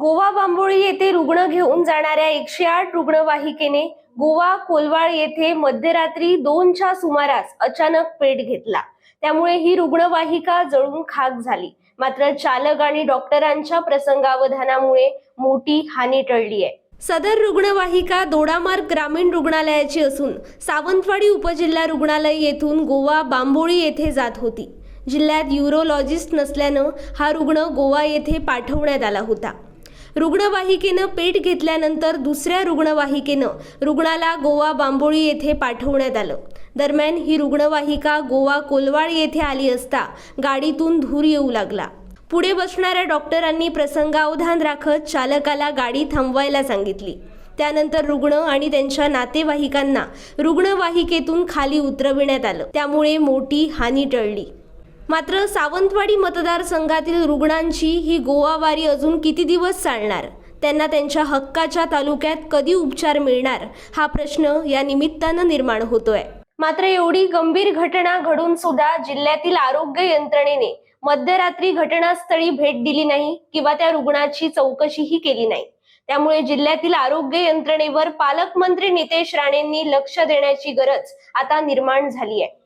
गोवा बांबोळी येथे रुग्ण घेऊन जाणाऱ्या एकशे आठ रुग्णवाहिकेने गोवा कोलवाळ येथे मध्यरात्री दोनच्या सुमारास अचानक पेट घेतला. त्यामुळे ही रुग्णवाहिका जळून खाक झाली. मात्र चालक आणि डॉक्टरांच्या प्रसंगावधानामुळे मोठी हानी टळली आहे. सदर रुग्णवाहिका दोडामार्ग ग्रामीण रुग्णालयाची असून सावंतवाडी उपजिल्हा रुग्णालय येथून गोवा बांबोळी येथे जात होती. जिल्ह्यात युरोलॉजिस्ट नसल्यानं हा रुग्ण गोवा येथे पाठवण्यात आला होता. रुग्णवाहिकेनं पेट घेतल्यानंतर दुसऱ्या रुग्णवाहिकेनं रुग्णाला गोवा बांबोळी येथे पाठवण्यात आलं. दरम्यान ही रुग्णवाहिका गोवा कोलवाड येथे आली असता गाडीतून धूर येऊ लागला. पुढे बसणाऱ्या डॉक्टरांनी प्रसंगावधान राखत चालकाला गाडी थांबवायला सांगितली. त्यानंतर रुग्ण आणि त्यांच्या नातेवाईकांना रुग्णवाहिकेतून खाली उतरविण्यात आलं. त्यामुळे मोठी हानी टळली. मात्र सावंतवाडी मतदारसंघातील रुग्णांची ही गोवावारी अजून किती दिवस चालणार? त्यांना त्यांच्या हक्काच्या तालुक्यात कधी उपचार मिळणार? हा प्रश्न या निमित्तानं निर्माण होतोय. मात्र एवढी गंभीर घटना घडून सुद्धा जिल्ह्यातील आरोग्य यंत्रणेने मध्यरात्री घटनास्थळी भेट दिली नाही किंवा त्या रुग्णाची चौकशीही केली नाही. त्यामुळे जिल्ह्यातील आरोग्य यंत्रणेवर पालकमंत्री नितेश राणेंनी लक्ष देण्याची गरज आता निर्माण झाली आहे.